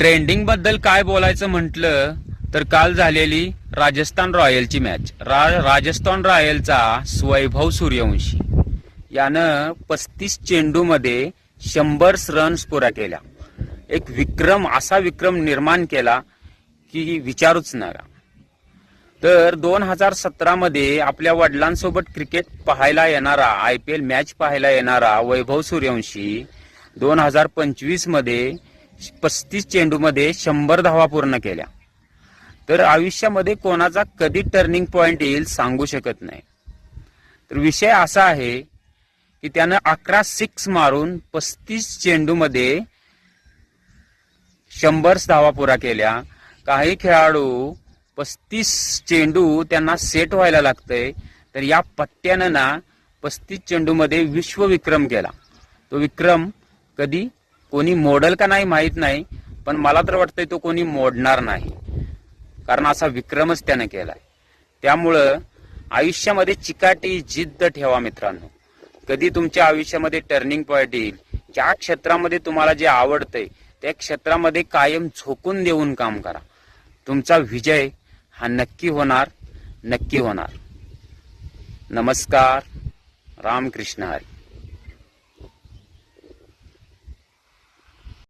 ट्रेंडिंगबद्दल काय बोलायचं म्हटलं तर काल झालेली राजस्थान रॉयलची मॅच रा राजस्थान रॉयलचा स्वैभव सूर्यवंशी. यानं पस्तीस चेंडूमध्ये शंभर रन्स पुऱ्या केल्या. एक विक्रम असा विक्रम निर्माण केला की विचारूच नका. तर दोन हजार सतरामध्ये आपल्या वडिलांसोबत क्रिकेट पाहायला येणारा आय पी एल मॅच पाहायला येणारा वैभव सूर्यवंशी दोन हजार पंचवीसमध्ये पस्तीस चेंडूमध्ये शंभर धावा पूर्ण केल्या. तर आयुष्यामध्ये कोणाचा कधी टर्निंग पॉइंट येईल सांगू शकत नाही. तर विषय असा आहे की त्यानं अकरा सिक्स मारून पस्तीस चेंडूमध्ये शंभर धावा पुरा केल्या. काही खेळाडू पस्तीस चेंडू त्यांना सेट व्हायला लागतंय. तर या पट्ट्यानं ना पस्तीस चेंडूमध्ये विश्वविक्रम केला. तो विक्रम कधी? कोणी मोडल का नाही माहीत नाही पण मला तर वाटतंय तो कोणी मोडणार नाही. कारण असा विक्रमच त्यानं केलाय. त्यामुळं आयुष्यामध्ये चिकाटी जिद्द ठेवा मित्रांनो. कधी तुमच्या आयुष्यामध्ये टर्निंग पॉईंट येईल ज्या क्षेत्रामध्ये तुम्हाला जे आवडतंय त्या क्षेत्रामध्ये कायम झोकून देऊन काम करा. तुमचा विजय हा नक्की होणार नक्की होणार. नमस्कार रामकृष्ण हरी.